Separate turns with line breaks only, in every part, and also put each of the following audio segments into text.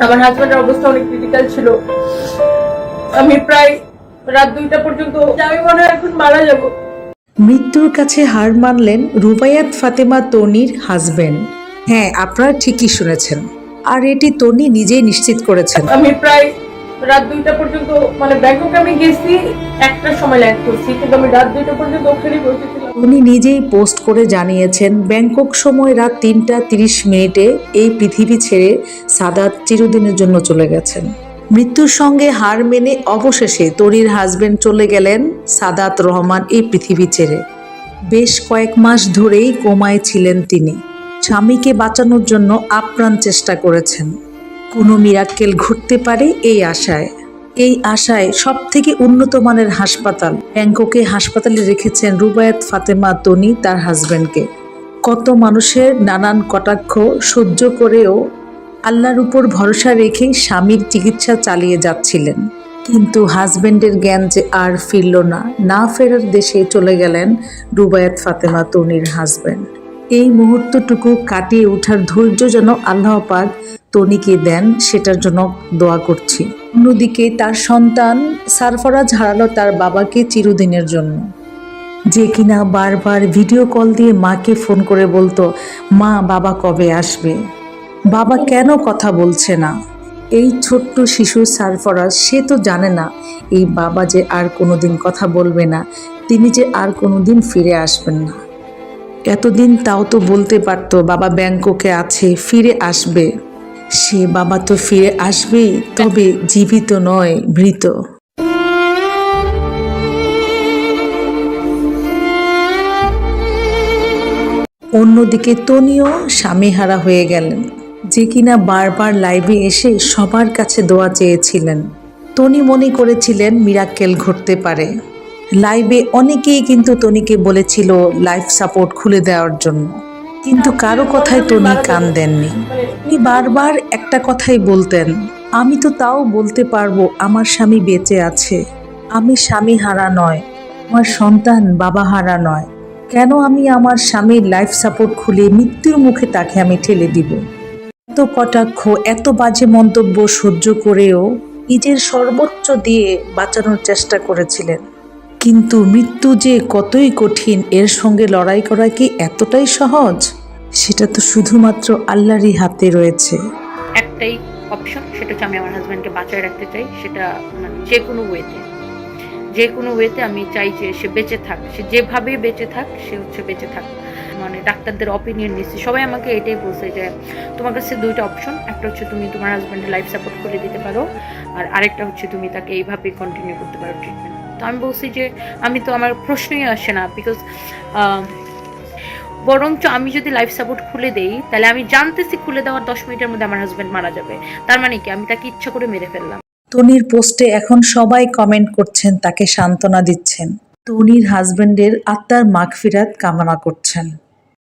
আমার হাজবেন্ডের অবস্থা অনেক ক্রিটিক্যাল ছিল। আমি প্রায় রাত দুইটা পর্যন্ত আমি মনে হয় এখন মারা যাব।
মৃত্যুর কাছে হার মানলেন রুবায়াত ফাতেমা তনির হাজবেন্ড হ্যাঁ আপনারা ঠিকই শুনেছেন। আর এটি তনি নিজেই নিশ্চিত করেছেন।
আমি প্রায় রাত দুইটা পর্যন্ত মানে ব্যাংককে আমি গেছি একটার সময় ল্যান্ড করছি, কিন্তু আমি রাত দুইটা পর্যন্ত ওখানেই বসেছিলাম
উনি নিজেই পোস্ট করে জানিয়েছেন, ব্যাংকক সময় রাত তিনটা তিরিশ মিনিটে এই পৃথিবী ছেড়ে সাদাত চিরদিনের জন্য চলে গেছেন। মৃত্যুর সঙ্গে হার মেনে অবশেষে তরির হাজবেন্ড চলে গেলেন সাদাত রহমান এই পৃথিবী ছেড়ে। বেশ কয়েক মাস ধরেই কোমায় ছিলেন তিনি। স্বামীকে বাঁচানোর জন্য আপ্রাণ চেষ্টা করেছেন। কোনো মিরাক্কেল ঘটতে পারে এই আশায়। এই আশায় সব থেকে উন্নত মানের হাসপাতাল। ব্যাংককে হাসপাতালে রেখেছেন রুবায়াত ফাতেমা তনি তার হাজব্যান্ডকে কত মানুষের নানান কটাক্ষ সহ্য করেও আল্লাহর উপর ভরসা রেখে স্বামীর চিকিৎসা চালিয়ে যাচ্ছিলেন। কিন্তু হাজবেন্ডের জ্ঞান যে আর ফিরল না না ফেরার দেশে চলে গেলেন রুবায়াত ফাতেমা তনির হাজবেন্ড এই মুহূর্তটুকু কাটিয়ে ওঠার ধৈর্য যেন আল্লাহ পাক তনিকে দেন, সেটার জন্য দোয়া করছি। অন্যদিকে তার সন্তান সারফরাজ হারালো তার বাবাকে চিরদিনের জন্য। যে কিনা বারবার ভিডিও কল দিয়ে মাকে ফোন করে বলতো, মা, বাবা কবে আসবে? বাবা কেন কথা বলছে না? এই ছোট্ট শিশু সারফরাজ, সে তো জানে না, এই বাবা যে আর কোনোদিন কথা বলবে না, তিনি যে আর কোনোদিন ফিরে আসবেন না। এতদিন তাও তো বলতে পারতো বাবা ব্যাংককে আছে, ফিরে আসবে। সে বাবা তো ফিরে আসবেই, তবে জীবিত নয় মৃত অন্যদিকে তনিও স্বামীহারা হয়ে গেলেন, যে কিনা বারবার লাইভে এসে সবার কাছে দোয়া চেয়েছিলেন। তনি মনে করেছিলেন মিরাক্কেল ঘটতে পারে। লাইভে অনেকেই কিন্তু তনিকে বলেছিল লাইফ সাপোর্ট খুলে দেওয়ার জন্য। কিন্তু কারও কথায় তনি কান দেননি। উনি বারবার একটা কথাই বলতেন, আমি তো তাও বলতে পারব, আমার স্বামী বেঁচে আছে। আমি স্বামী হারা নয়, আমার সন্তান বাবা হারা নয়। কেন আমি আমার স্বামীর লাইফ সাপোর্ট খুলে মৃত্যুর মুখে তাকে আমি ঠেলে দিব? এত কটাক্ষ, এত বাজে মন্তব্য সহ্য করেও নিজের সর্বোচ্চ দিয়ে বাঁচানোর চেষ্টা করেছিলেন। কিন্তু মৃত্যু যে কতই কঠিন, এর সঙ্গে লড়াই করা কি এতটাই সহজ? সেটা তো শুধুমাত্র আল্লাহরই হাতে রয়েছে।
একটাই অপশন সেটা হচ্ছে আমি আমার হাজব্যান্ডকে বাঁচায় রাখতে চাই, সেটা মানে যে কোনো ওয়েতে যে কোনো ওয়েতে আমি চাই যে সে বেঁচে থাক। সে যেভাবেই বেঁচে থাক, সে হচ্ছে বেঁচে থাক। মানে ডাক্তারদের অপিনিয়ন নিচ্ছি। সবাই আমাকে এটাই বলছে যে, তোমার কাছে দুইটা অপশন একটা হচ্ছে তুমি তোমার হাজব্যান্ডের লাইফ সাপোর্ট করে দিতে পারো, আর আরেকটা হচ্ছে তুমি তাকে এইভাবেই কন্টিনিউ করতে পারো ট্রিটমেন্ট তো আমি বলছি যে, আমি তো আমার প্রশ্নই আসে না বিকজ বরঞ্চ আমি যদি লাইফ সাপোর্ট খুলে দেই, তাহলে আমি জানতেছি খুলে দেওয়ার দশ মিনিটের মধ্যে আমার হাজব্যান্ড মারা যাবে। তার মানে কি? আমি তাকে ইচ্ছা করে মেরে ফেললাম।
তনির পোস্টে এখন সবাই কমেন্ট করছেন, তাকে সান্ত্বনা দিচ্ছেন। তনির হাজবেন্ডের আত্মার মাগফিরাত কামনা করছেন।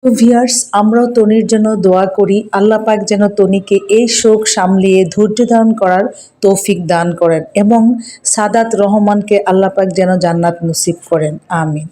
ভিয়ার্স, আমরাও তনির জন্য দোয়া করি। আল্লাহ পাক যেন তনিকে এই শোক সামলিয়ে ধৈর্য ধারণ করার তৌফিক দান করেন এবং সাদাত রহমানকে আল্লাহ পাক যেন জান্নাত নসিব করেন। আমিন।